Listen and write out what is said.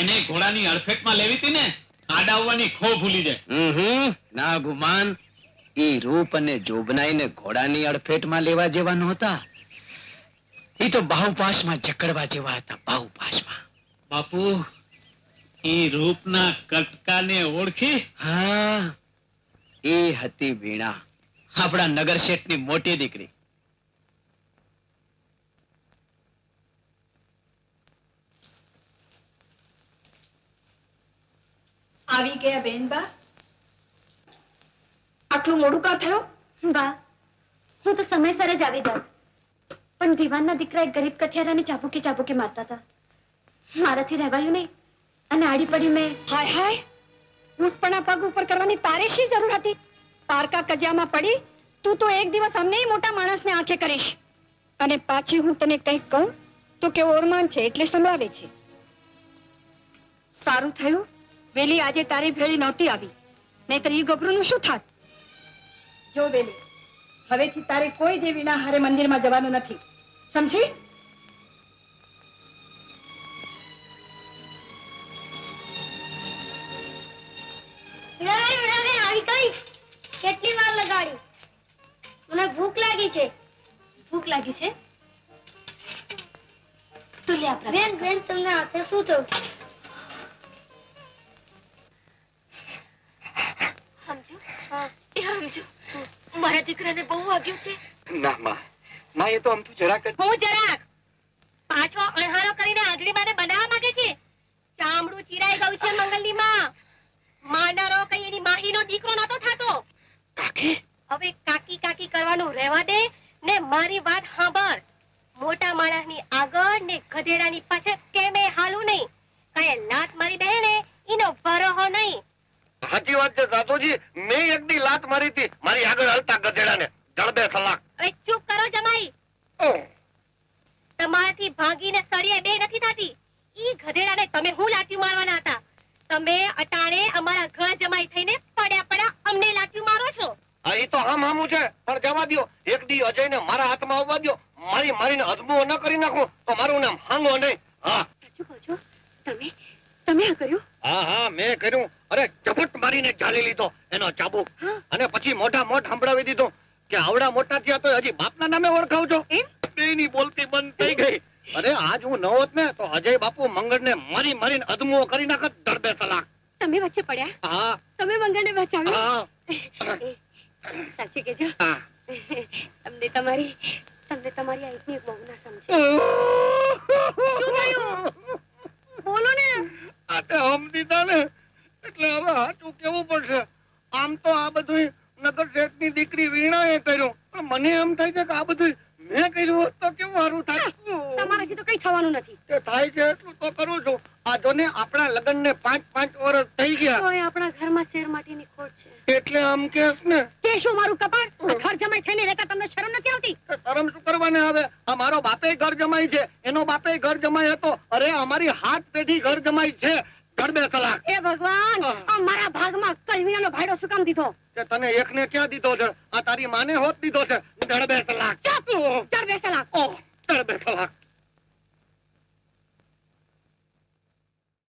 એને ઘોડાની અડફેટમાં લેવી હતી ને આડાવવાની ખો ભૂલી જાય. હમ ના ગુમાન. એ રૂપ અને જોબનાઈને ઘોડાની અડફેટમાં લેવા જેવા નહોતા. એ તો બાહુપાસમાં જકડવા જેવા હતા બાહુપાસમાં બાપુ એ રૂપના કટકાને ઓળખી? હા એ હતી વીણા. આપણા નગર શેઠની મોટી દીકરી. આવી ગયા બેનબા આટલું મોડું કા થયો? બા હું તો સમયસર જ આવી જાઉં. પણ દીવાનના દીકરા એક ગરીબ કઠિયારાને ચાબુકી ચાબુકી મારતા હતા. મારાથી રહેવાયું નહીં અને આડી પડી મેં હાય હાય. ઊંટપણા પગ ઉપર કરવાની તારે શી જરૂર હતી? પારકા કજિયામાં પડી તું તો એક દિવસ અમને મોટા માણસને આંખે કરીશ. અને પાછી હું તને કંઈક કહું તો કે ઓરમાન છે એટલે સંભળાવે છે. સારું થયું. વેલી આજે તારી ભેળી નહોતી આવી. નહીતર ઈ ગભરું શું થાત? જો વેલી હવેથી તારે કોઈ દેવીના હારે મંદિરમાં જવાનું નથી. સમજી? કેટલી વાર લગાડી? મને ભૂખ લાગી છે. ભૂખ લાગી છે? બેન બેન તમને હાથે શું થયું? મારા દીકરાને બહુ વાગ્યું છે. ના માં. માં એ તો આમ તો જરાક હું જરાક. પાછો અણહારો કરીને આગલી માને બનાવવા માંગે છે. ચામડું ચીરાઈ ગયું છે મંગલની માં માનારો કઈ એની માહીનો દીકરો નતો થાતો. કાકી? હવે કાકી કાકી કરવાનું રહેવા દે ને મારી વાત સાંભળ. મોટા માણસની આગળ ને ગધેડાની પાછળ કેમે હાલું નહીં. કઈ લાત મારી દે ને એનો ભરોહો નહીં. સાચી વાત છે સાસુજી. મેં એક લાત મારી હતી. મારી આગળ હલતા ગધેડાને જડબે સલાક હવે ચૂપ કરો જમાઈ તમારાથી ભાગીને સળિયે બે નથી થતી ગધેડાને તમે હું લાઠી મારવાના હતા? તમે અટાણે અમારા ઘર જમાઈ થઈને પડ્યા પડ્યા અમને લાઠી મારો છો? એ તો હામ હામું છે. પણ જવા દો એક દી અજયને મારા હાથમાં આવવા દો મારી મારીને અજમો ન કરી નાખો. તો મારું નામ હાંગો નહીં. હા. સાચું કહો છો. તમે તમે આ કર્યું? હા હા મેં કર્યું. અરે ઝપટ મારીને ચાલી લીધો એનો ચાબુક. અને પછી મોઢા મોઢ સંભળાવી દીધું કે આવડા મોટા થયા તો હજી બાપના નામે ઓળખાવ છો? બેની બોલતી બંધ થઈ ગઈ. અરે આજ હું ન હોત ને તો અજય બાપુ મંગળ ને મરી મરીને અધમુઓ કરી નાખત દડબે સલાક તમે વચ્ચે પડ્યા? હા. તમે મંગળને બચાવ્યો? હા. સાચી કેજો હા. તમને તમારી તમને તમારી આઈની એક બહુ ના સમજે. બોલો ને. આ તો હમ દીધા ને. એટલે હવે હાચું કેવું પડશે? આમ તો આ બધું નગર શેઠની દીકરી વીણા એ કર્યું. પણ મને એમ થાય છે કે આ બધું મેં કર્યું તો કેવું સારું થાય થવાનું નથી. તે થાય છે એટલું તો કરું છું. આ જો ને આપણા લગ્ન ને પાંચ પાંચ વર્ષ થઈ ગયા. તોય આપણા ઘરમાં શેર માટીની ખોટ છે. એટલે આમ કેસ ને. કે શું મારું કપાળ? ઘર જમાઈ થઈને રહેતા તમને શરમ નથી આવતી? શરમ શું કરવાને આવે? આ મારો બાપે ઘર જમાઈ છે. એનો બાપે ઘર જમાઈ હતો. અરે અમારી હાથ પેઢી ઘર જમાઈ છે. ગડબે કલાક. એ ભગવાન આ મારા ભાગમાં કલવીનો ભાડો શું કામ દીધો? કે તને એકને ક્યાં દીધો છે? આ તારી માને હોત દીધો છે. ગડબે કલાક. ચાપ ચાર ઓ ગડબે કલાક.